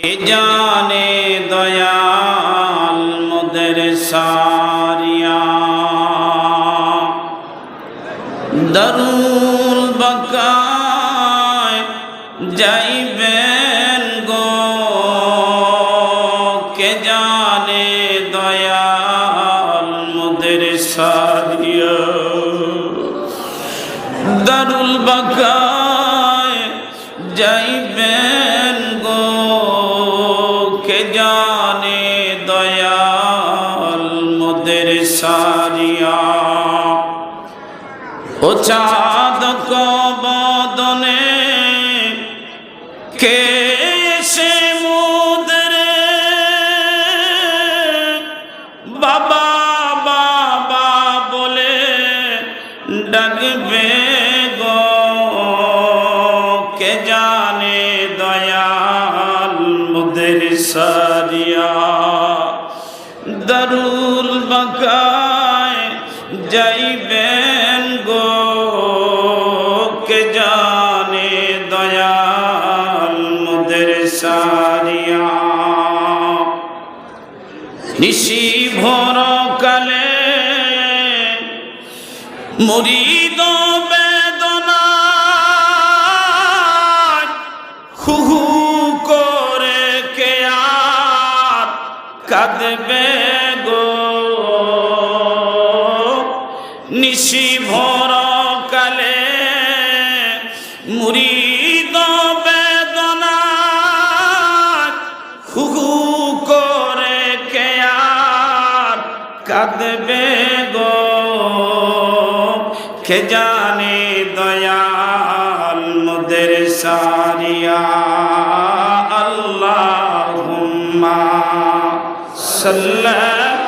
কে জানে দয়াল মোদের সারিয়া দরুল বকায় যাইবেন গো কে জানে দয়াল মোদের সারিয়া দারুল বাকায় যাইবেন জানে দয়াল মোদের সারিয়া ও চাঁদ কবদনে কে সারিয়া দরুল বাকায় যাইবেন গো কে জানে দয়াল মুদের সারিয়া নিশি ভোর কালে মরিদ কাঁদবে গো। নিশি ভোর কালে মুরিদ বেদনা হুহু করে কে আর কাঁদবে গো? কে জানে দয়াল মোদের সারিয়া? আল্লাহ وسلم